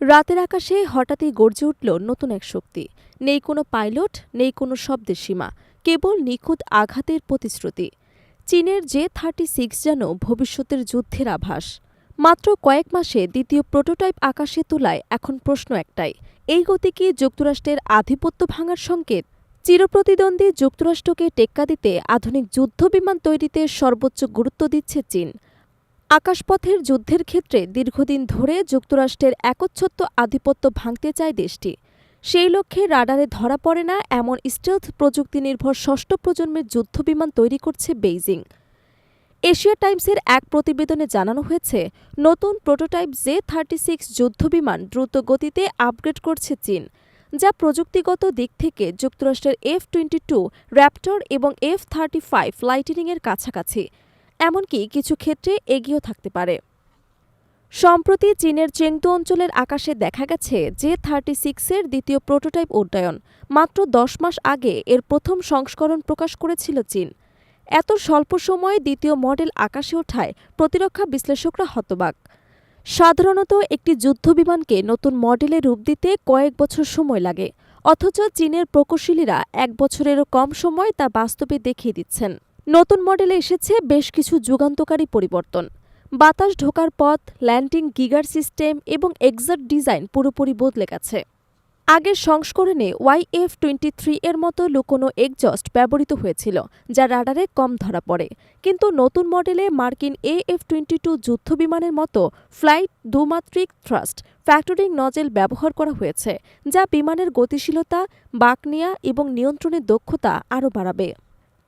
রাতের আকাশে হঠাৎই গর্জে উঠল নতুন এক শক্তি। নেই কোনো পাইলট, নেই কোনো শব্দের সীমা, কেবল নিখুঁত আঘাতের প্রতিশ্রুতি। চীনের জে থার্টি সিক্স যেন ভবিষ্যতের যুদ্ধের আভাস। মাত্র কয়েক মাসে দ্বিতীয় প্রোটোটাইপ আকাশে তোলায় এখন প্রশ্ন একটাই, এই গতি কি যুক্তরাষ্ট্রের আধিপত্য ভাঙার সংকেত? চিরপ্রতিদ্বন্দ্বী যুক্তরাষ্ট্রকে টেক্কা দিতে আধুনিক যুদ্ধবিমান তৈরিতে সর্বোচ্চ গুরুত্ব দিচ্ছে চীন। আকাশপথের যুদ্ধের ক্ষেত্রে দীর্ঘদিন ধরে যুক্তরাষ্ট্রের একচ্ছত্ব আধিপত্য ভাঙতে চায় দেশটি। সেই লক্ষ্যে রাডারে ধরা পড়ে না এমন স্টেলথ প্রযুক্তি নির্ভর ষষ্ঠ প্রজন্মের যুদ্ধবিমান তৈরি করছে বেইজিং। এশিয়া টাইমসের এক প্রতিবেদনে জানানো হয়েছে, নতুন প্রোটোটাইপ জে থার্টি সিক্স যুদ্ধবিমান দ্রুত গতিতে আপগ্রেড করছে চীন, যা প্রযুক্তিগত দিক থেকে যুক্তরাষ্ট্রের এফ টোয়েন্টি টু, র্যাপটর এবং এফ থার্টি ফাইভ লাইটেনিংয়ের কাছাকাছি। এমনকি কিছু ক্ষেত্রে এগিয়েও থাকতে পারে। সম্প্রতি চীনের চেংতু অঞ্চলের আকাশে দেখা গেছে জে থার্টি সিক্সের দ্বিতীয় প্রোটোটাইপ উড্ডয়ন মাত্র দশ মাস আগে এর প্রথম সংস্করণ প্রকাশ করেছিল চীন। এত স্বল্প সময়ে দ্বিতীয় মডেল আকাশে ওঠায় প্রতিরক্ষা বিশ্লেষকরা হতবাক। সাধারণত একটি যুদ্ধবিমানকে নতুন মডেলে রূপ দিতে কয়েক বছর সময় লাগে, অথচ চীনের প্রকৌশলীরা এক বছরেরও কম সময় তা বাস্তবে দেখিয়ে দিচ্ছেন। নতুন মডেলে এসেছে বেশ কিছু যুগান্তকারী পরিবর্তন। বাতাস ঢোকার পথ, ল্যান্ডিং গিগার সিস্টেম এবং এক্সাক্ট ডিজাইন পুরোপুরি বদলে গেছে। আগের সংস্করণে ওয়াইএফ টোয়েন্টি থ্রি এর মতো লুকোনো এক্সজস্ট ব্যবহৃত হয়েছিল, যা রাডারে কম ধরা পড়ে। কিন্তু নতুন মডেলে মার্কিন এএফ টোয়েন্টি টু যুদ্ধবিমানের মতো ফ্লাইট দুমাত্রিক থ্রাস্ট ফ্যাক্টরিং নজেল ব্যবহার করা হয়েছে, যা বিমানের গতিশীলতা বাকনিয়া এবং নিয়ন্ত্রণের দক্ষতা আরও বাড়াবে।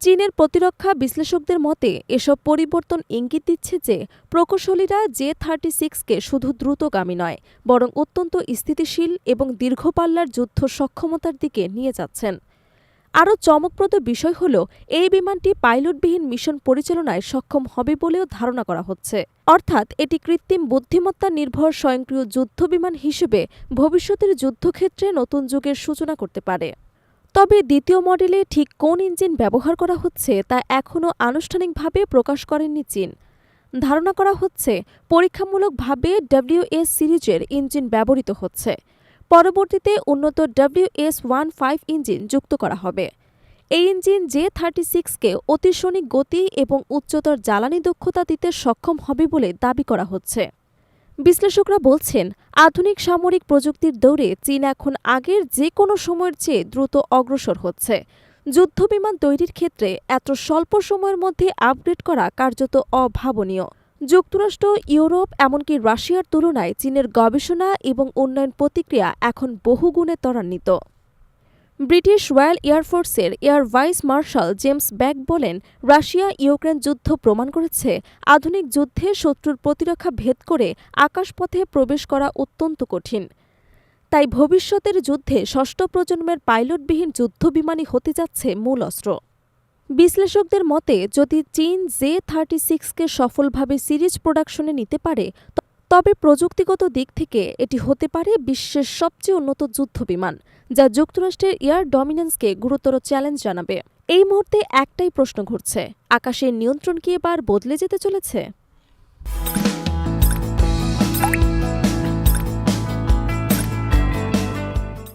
চীনের প্রতিরক্ষা বিশ্লেষকদের মতে, এসব পরিবর্তন ইঙ্গিত দিচ্ছে যে, প্রকৌশলীরা জে থার্টি সিক্সকে শুধু দ্রুতগামী নয়, বরং অত্যন্ত স্থিতিশীল এবং দীর্ঘপাল্লার যুদ্ধ সক্ষমতার দিকে নিয়ে যাচ্ছেন। আরও চমকপ্রদ বিষয় হল, এই বিমানটি পাইলটবিহীন মিশন পরিচালনায় সক্ষম হবে বলেও ধারণা করা হচ্ছে। অর্থাৎ, এটি কৃত্রিম বুদ্ধিমত্তা নির্ভর স্বয়ংক্রিয় যুদ্ধবিমান হিসেবে ভবিষ্যতের যুদ্ধক্ষেত্রে নতুন যুগের সূচনা করতে পারে। তবে দ্বিতীয় মডেলে ঠিক কোন ইঞ্জিন ব্যবহার করা হচ্ছে তা এখনও আনুষ্ঠানিকভাবে প্রকাশ করেননি চীন। ধারণা করা হচ্ছে পরীক্ষামূলকভাবে ডব্লিউএস সিরিজের ইঞ্জিন ব্যবহৃত হচ্ছে। পরবর্তীতে উন্নত ডব্লিউএস ওয়ান ফাইভ ইঞ্জিন যুক্ত করা হবে। এই ইঞ্জিন জে থার্টি সিক্সকে অতিশনিক গতি এবং উচ্চতর জ্বালানি দক্ষতা দিতে সক্ষম হবে বলে দাবি করা হচ্ছে। বিশ্লেষকরা বলছেন, আধুনিক সামরিক প্রযুক্তির দৌড়ে চীন এখন আগের যে কোনো সময়ের চেয়ে দ্রুত অগ্রসর হচ্ছে। যুদ্ধবিমান তৈরির ক্ষেত্রে এত স্বল্প সময়ের মধ্যে আপগ্রেড করা কার্যত অভাবনীয়। যুক্তরাষ্ট্র, ইউরোপ, এমনকি রাশিয়ার তুলনায় চীনের গবেষণা এবং উন্নয়ন প্রতিক্রিয়া এখন বহুগুণে ত্বরান্বিত। British Royal এয়ারফোর্সের air vice marshal James Beck বলেন, রাশিয়া ইউক্রেন যুদ্ধ প্রমাণ করেছে, আধুনিক যুদ্ধে শত্রুর প্রতিরক্ষা ভেদ করে আকাশপথে প্রবেশ করা অত্যন্ত কঠিন। তাই ভবিষ্যতের যুদ্ধে ষষ্ঠ প্রজন্মের পাইলটবিহীন যুদ্ধবিমানই হতে যাচ্ছে মূল অস্ত্র। বিশ্লেষকদের মতে, যদি চীন জে থার্টি সিক্সকে সফলভাবে সিরিজ প্রোডাকশনে নিতে পারে তবে প্রযুক্তিগত দিক থেকে এটি হতে পারে বিশ্বের সবচেয়ে উন্নত যুদ্ধবিমান যা যুক্তরাষ্ট্রের এয়ার ডমিনেন্সকে গুরুতর চ্যালেঞ্জ জানাবে। এই মুহূর্তে একটাই প্রশ্ন ঘুরছে, আকাশের নিয়ন্ত্রণ কি এবার বদলে যেতে চলেছে?